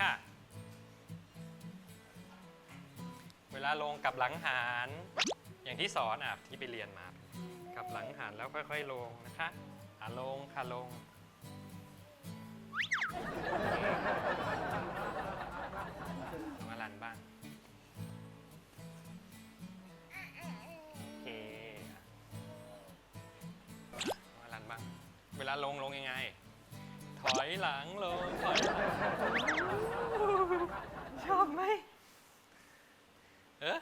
ค่ะ เวลาลงกับหลังหาร อย่างที่สอนอะที่ไปเรียนมา กับหลังหารแล้วค่อยๆลงนะคะอะลงค่ะลง มาลันบ้าง โอเคมาลันบ้าง เวลาลงลงยังไง ถอยหลังลงถอยหลังชอบไหมเออ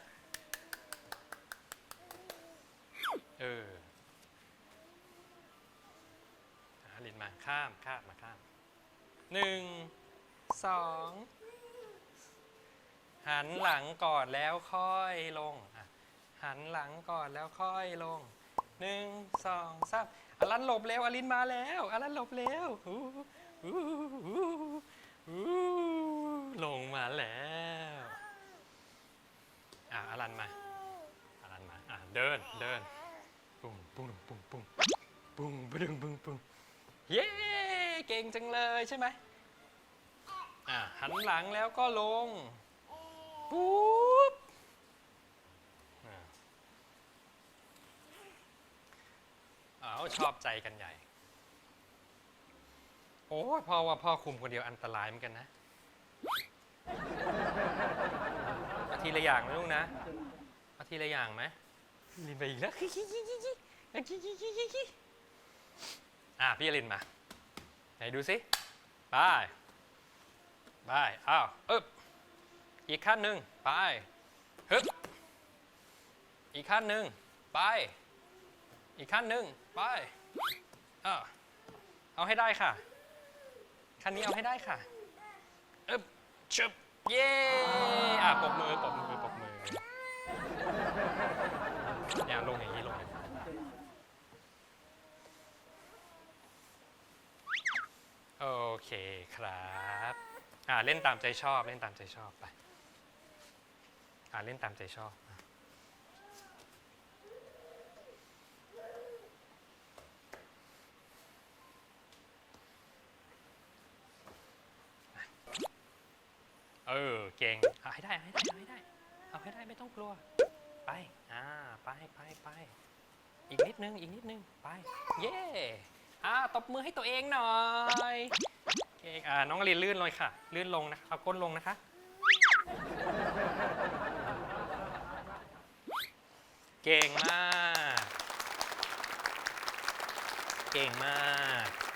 เอออะลินมาข้ามข้ามมาข้ามหนึ่งสองหันหลังก่อนแล้วค่อยลงอะหันหลังก่อนแล้วค่อยลง หนึ่งสองสามอลันหลบเร็วอลินมาแล้วอลันหลบเร็วอู้อู้อู้อู้ลงมาแล้วอะอลันมาอลันมาอะเดินเดินปุ้งปุ้งปุ้งปุ้งปุ้งปุ้งปุ้งปุ้งเย้เก่งจังเลยใช่ไหมอะหันหลังแล้วก็ลงปุ๊บอะอ้าว ชอบใจกันใหญ่ โอ้ยพ่อว่าพ่อคุมคนเดียวอันตรายเหมือนกันนะเอาทีละอย่างไหมลูกนะเอาทีละอย่างไหมลินไปอีกแล้วอะพี่อลินมา ไหนดูสิไปไปอ้าวอึบอีกขั้นหนึ่งไปฮึบอีกขั้นหนึ่งไป อีกขั้นหนึ่งไปอ้าวเอาให้ได้ค่ะคันนี้เอาให้ได้ค่ะอึบชึบเย้อะปรบมือปรบมือปรบมือเนี่ยลงอย่างนี้ลงอย่างนี้โอเคครับอ่าเล่นตามใจชอบเล่นตามใจชอบไปอ่าเล่นตามใจชอบ เออ เก่งเอาให้ได้เอาให้ได้เอาให้ได้ เอาให้ได้ไม่ต้องกลัว ไป อ่า ไปไปไปอีกนิดนึง อีกนิดนึง ไป เย่อ่า ตบมือให้ตัวเองหน่อย เก่ง อ่า น้องอลินลื่นเลยค่ะ ลื่นลงนะ เอาก้นลงนะคะ เก่งมาก เก่งมาก